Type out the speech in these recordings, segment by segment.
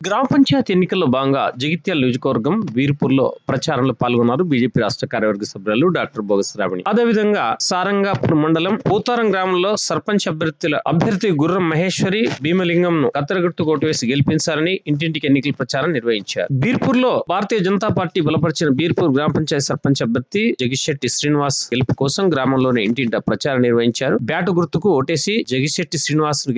గ్రామ పంచాయతీ ఎన్నికల్లో భాగంగా జగిత్యాల నియోజకవర్గం వీర్పూర్లో ప్రచారంలో పాల్గొన్నారు బీజేపీ రాష్ట్ర కార్యవర్గ సభ్యులు డాక్టర్ బోగస్ రావణి అదేవిధంగా సారంగాపూర్ మండలం పోతారం గ్రామంలో సర్పంచ్ అభ్యర్థుల అభ్యర్థి గుర్రం మహేశ్వరి భీమలింగం ను కత్తెరగుర్తు కోటు వేసి ఇంటింటికి ఎన్నికల ప్రచారం నిర్వహించారు. బీర్పూర్లో భారతీయ జనతా పార్టీ బలపరిచిన బీర్పూర్ గ్రామ పంచాయతీ సర్పంచ్ అభ్యర్థి జగిశెట్టి శ్రీనివాస్ గెలుపు కోసం గ్రామంలోని ఇంటింట ప్రచారం నిర్వహించారు. బ్యాటు గుర్తుకు ఓటేసి జగిశెట్టి శ్రీనివాస్ను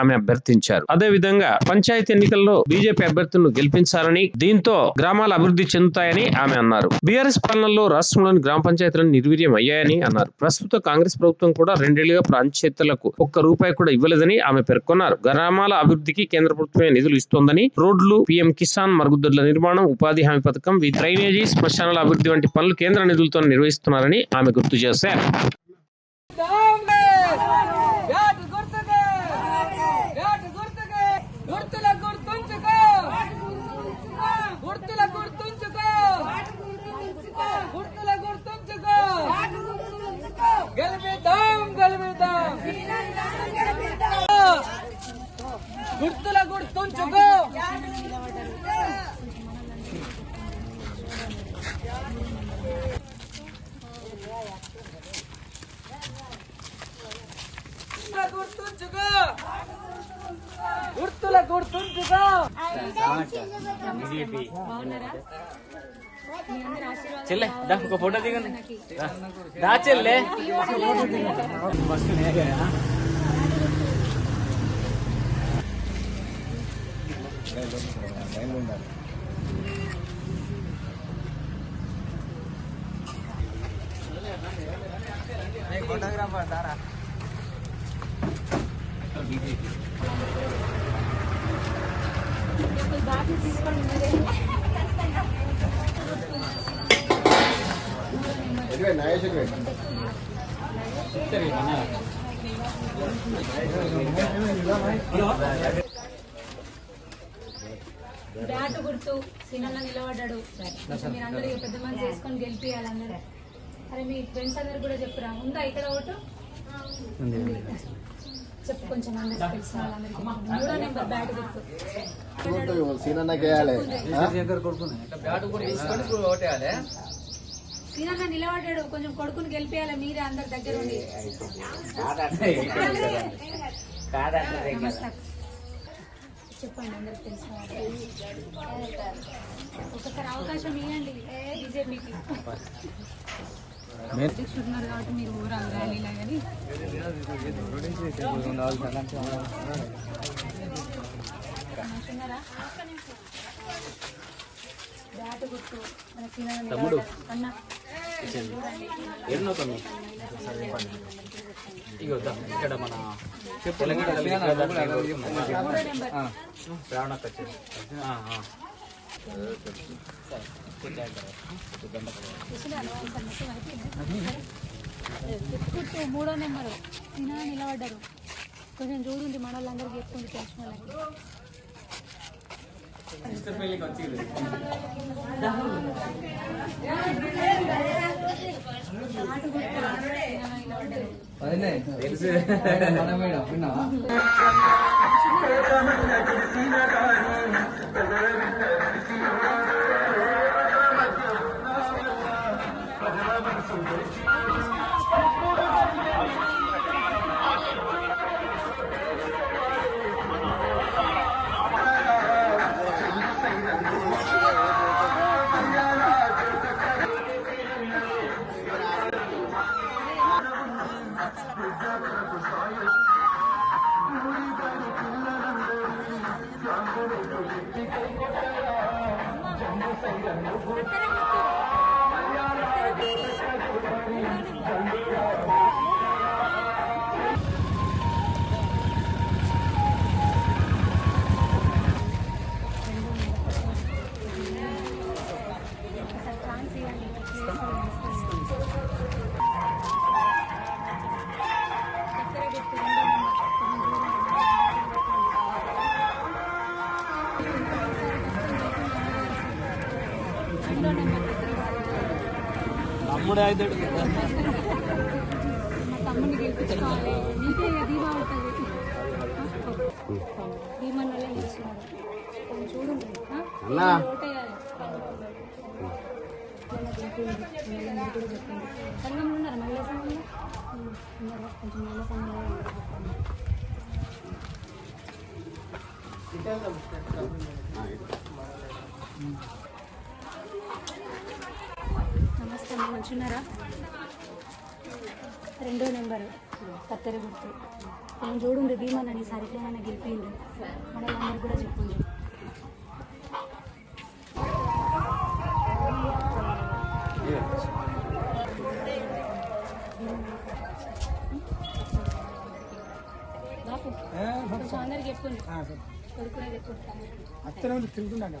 ఆమె అభ్యర్థించారు. అదే విధంగా పంచాయతీ ఎన్నికల్లో బీజేపీ అభ్యర్థులను గెలిపించాలని దీంతో గ్రామాలు అభివృద్ధి చెందుతాయని ఆమె అన్నారు. బీఆర్ఎస్ పాలనలో రాష్ట్రంలోని గ్రామ పంచాయతీలను నిర్వీర్యం అయ్యాయని అన్నారు. ప్రస్తుత కాంగ్రెస్ ప్రభుత్వం కూడా రెండేళ్ళుగా పంచాయతీలకు ఒక్క రూపాయి కూడా ఇవ్వలేదని ఆమె పేర్కొన్నారు. గ్రామాల అభివృద్ధికి కేంద్ర ప్రభుత్వమే నిధులు ఇస్తోందని రోడ్లు పీఎం కిసాన్ మరుగుదొడ్ల నిర్మాణం ఉపాధి హామీ పథకం డ్రైనేజీ శ్మశానాల అభివృద్ధి వంటి పనులు కేంద్ర నిధులతో నిర్వహిస్తున్నారని ఆమె గుర్తు చేశారు. గుర్తుల గుర్తుంచుకో చెల్లె దా ఒక ఫోటో దిగండి దా. దా చెల్లె బ్యాట్ గుర్తు సినన్న నిలబడ్డాడు. కొంచెం మీరు అందరూ పెద్ద మంది చేసుకొని గెలిపియాలి అందరూ అరే మీ ఫ్రెండ్స్ అందరు కూడా చెప్పురా. ఉందా ఇక్కడ ఓటు? ఉంది. చెప్పు కొంచెం అందరికి తెలిసిన వాళ్ళందరికీ మూడో నెంబర్ బ్యాట్ గుర్తు నిలబడ్డాడు కొంచెం కొడుకుని గెలిపేయాలి మీరే అందరి దగ్గర ఉండి చెప్పండి అందరికి తెలిసిన ఒకసారి అవకాశం ఇవ్వండి బీజేపీకి తమ్ముడు. ఎన్నో తమ్మి ఇగో దా, ఇక్కడ మన తెలంగాణ తల్లి మూడో మూడో నెంబరు. తినా నిలబడ్డారు. కొంచెం చూడండి మన వాళ్ళందరికీ చెప్పుకుంటూ తెలిసిన వాళ్ళకి. నాటు గుర్తు తినా చూడండి ఆ? అన్నా. కొంచెం మంచున్నారా? రెండో నెంబరు. కత్తెర గుర్తు. నేను చూడండి భీమా నీ సరిగ్గా గెలిపింది మనల్ని కూడా చెప్పింది బాపు కొంచెం అందరికి చెప్పుంది కొడుకునే చెప్పుకుంటాను